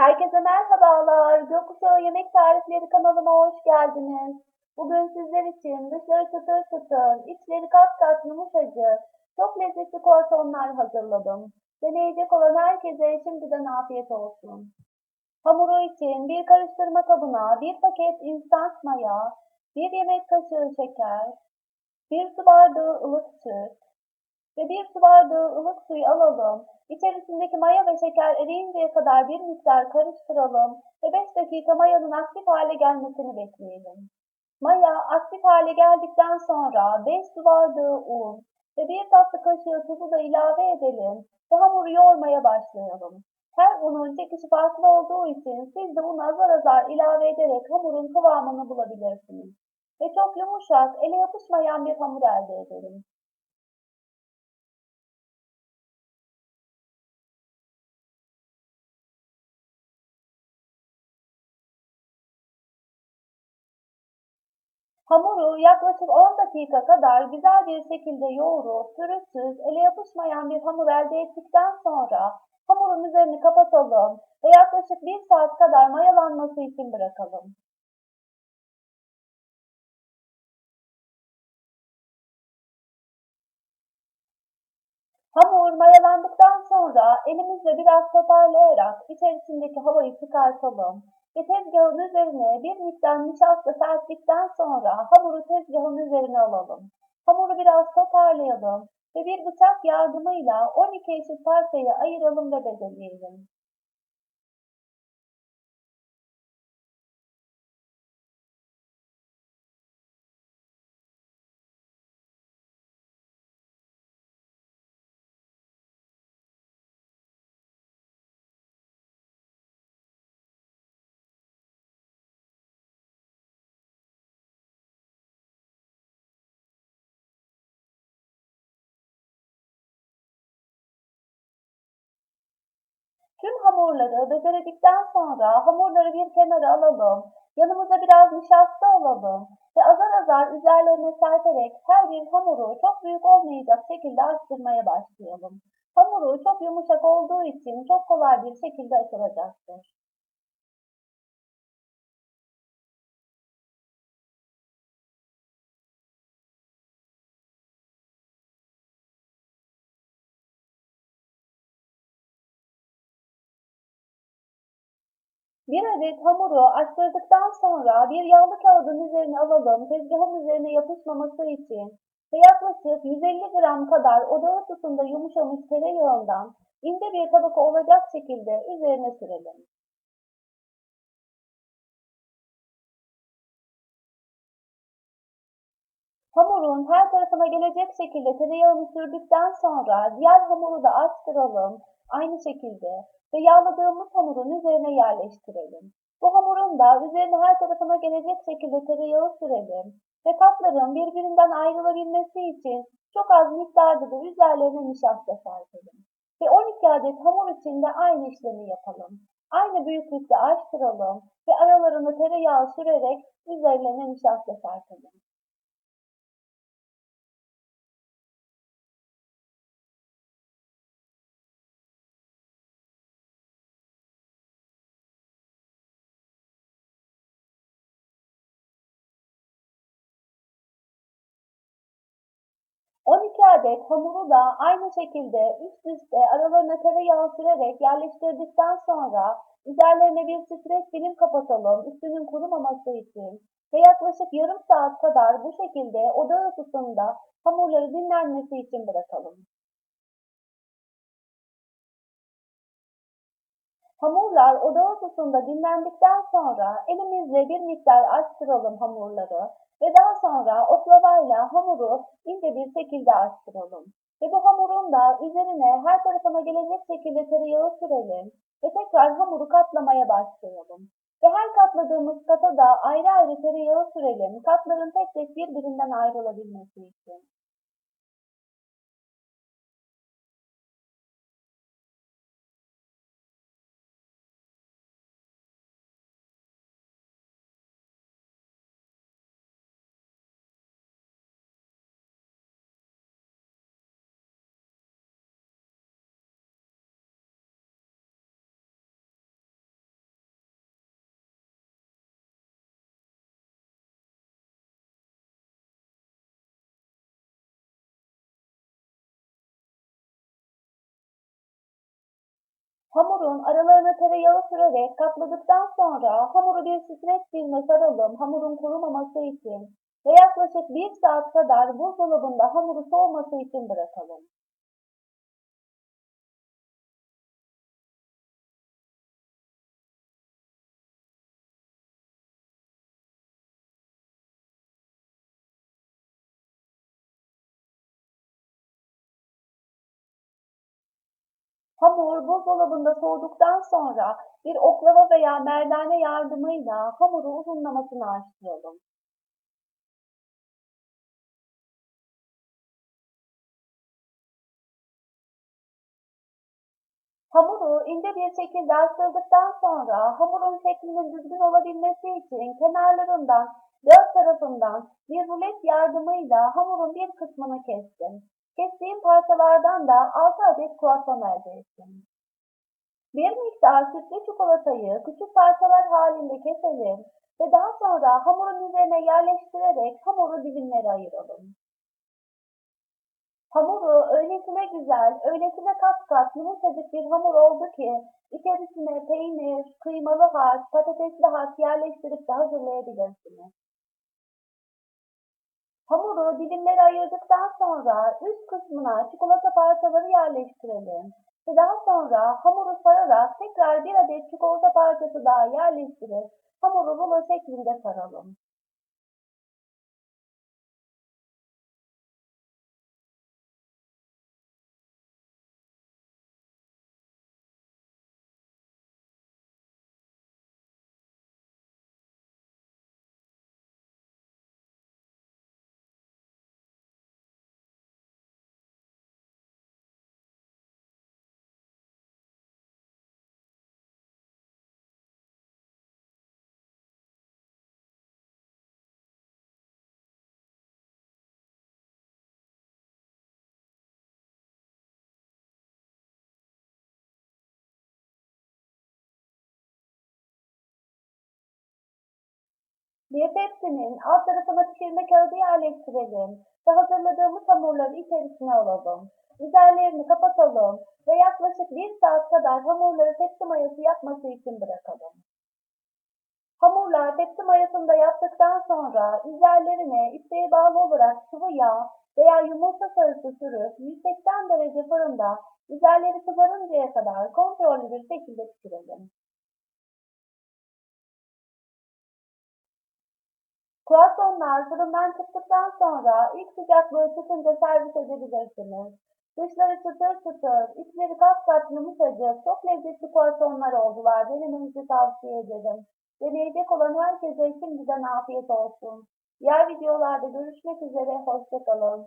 Herkese merhabalar. Gökkuşağı Yemek Tarifleri kanalıma hoş geldiniz. Bugün sizler için dışları çıtır çıtır, içleri kat kat yumuşacık, çok lezzetli porsiyonlar hazırladım. Deneyecek olan herkese şimdiden afiyet olsun. Hamuru için bir karıştırma kabına bir paket instant maya, bir yemek kaşığı şeker, bir su bardağı ılık süt ve bir su bardağı ılık suyu alalım. İçerisindeki maya ve şeker eriyinceye kadar bir miktar karıştıralım ve 5 dakika mayanın aktif hale gelmesini bekleyelim. Maya aktif hale geldikten sonra 5 su bardağı un ve 1 tatlı kaşığı tuzu da ilave edelim ve hamuru yoğurmaya başlayalım. Her unun çekişi farklı olduğu için siz de unu azar azar ilave ederek hamurun kıvamını bulabilirsiniz. Ve çok yumuşak, ele yapışmayan bir hamur elde edelim. Hamuru yaklaşık 10 dakika kadar güzel bir şekilde yoğurup pürüzsüz, ele yapışmayan bir hamur elde ettikten sonra hamurun üzerini kapatalım ve yaklaşık 1 saat kadar mayalanması için bırakalım. Hamur mayalandıktan sonra elimizle biraz toparlayarak içerisindeki havayı çıkartalım tezgahın üzerine bir miktar nişasta serptikten sonra hamuru tezgahın üzerine alalım. Hamuru biraz toparlayalım ve bir bıçak yardımıyla 12 eşit parçaya ayıralım ve bezeleyelim. Tüm hamurları beceredikten sonra hamurları bir kenara alalım. Yanımıza biraz nişasta alalım ve azar azar üzerlerine serperek her bir hamuru çok büyük olmayacak şekilde açtırmaya başlayalım. Hamuru çok yumuşak olduğu için çok kolay bir şekilde açılacaktır. Bir adet hamuru açtırdıktan sonra bir yağlı kağıdın üzerine alalım tezgahın üzerine yapışmaması için ve yaklaşık 150 gram kadar oda ısısında yumuşamış tereyağından ince bir tabaka olacak şekilde üzerine sürelim. Hamurun her tarafına gelecek şekilde tereyağını sürdükten sonra diğer hamuru da açtıralım aynı şekilde ve yağladığımız hamurun üzerine yerleştirelim. Bu hamurun da üzerine her tarafına gelecek şekilde tereyağı sürelim ve katların birbirinden ayrılabilmesi için çok az miktarda da üzerlerine nişasta serpelim. Ve 12 adet hamur için de aynı işlemi yapalım. Aynı büyüklükte açtıralım ve aralarına tereyağı sürerek üzerlerine nişasta serpelim. 12 adet hamuru da aynı şekilde üst üste aralarına tereyağı sürerek yerleştirdikten sonra üzerlerine bir streç film kapatalım üstünün kurumaması için ve yaklaşık yarım saat kadar bu şekilde oda ısısında hamurları dinlenmesi için bırakalım. Hamurlar oda ısısında dinlendikten sonra elimizle bir miktar açtıralım hamurları ve daha sonra oklavayla hamuru ince bir şekilde açtıralım. Ve bu hamurun da üzerine her tarafına gelecek şekilde tereyağı sürelim ve tekrar hamuru katlamaya başlayalım. Ve her katladığımız kata da ayrı ayrı tereyağı sürelim katların tek tek birbirinden ayrılabilmesi için. Hamurun aralarına tereyağı sürerek katladıktan sonra hamuru bir streç filme saralım hamurun kurumaması için ve yaklaşık bir saat kadar buzdolabında hamuru soğuması için bırakalım. Hamur buzdolabında soğuduktan sonra bir oklava veya merdane yardımıyla hamuru uzunlamasına açtıralım. Hamuru ince bir şekilde açtırdıktan sonra hamurun şeklinin düzgün olabilmesi için kenarlarından dört tarafından bir rulet yardımıyla hamurun bir kısmını kestim. Kestiğim parçalardan da 6 adet kruvasan elde ettim. Bir miktar sütlü çikolatayı küçük parçalar halinde keselim ve daha sonra hamurun üzerine yerleştirerek hamuru dilimlere ayıralım. Hamuru öylesine güzel, öylesine kat kat yumuşacık bir hamur oldu ki içerisine peynir, kıymalı harç, patatesli harç yerleştirip de hazırlayabilirsiniz. Hamuru dilimlere ayırdıktan sonra üst kısmına çikolata parçaları yerleştirelim. Ve daha sonra hamuru sararak tekrar bir adet çikolata parçası daha yerleştirip hamuru rulo şeklinde saralım. Bir tepsinin alt tarafına pişirme kağıdı yerleştirelim ve hazırladığımız hamurları içerisine alalım. Üzerlerini kapatalım ve yaklaşık bir saat kadar hamurları tepsi mayası yapması için bırakalım. Hamurlar tepsi mayasında yaptıktan sonra üzerlerine isteğe bağlı olarak sıvı yağ veya yumurta sarısı sürüp 180 derece fırında üzerleri kızarıncaya kadar kontrollü bir şekilde pişirelim. Croissantlar fırından çıktıktan sonra ilk sıcaklığı çıkınca servis edebilirsiniz. Dışları çıtır çıtır, içleri kat kat yumuşacık, çok lezzetli croissantlar oldular. Denemenizi tavsiye ederim. Deneyecek olan herkese şimdiden afiyet olsun. Diğer videolarda görüşmek üzere, hoşçakalın.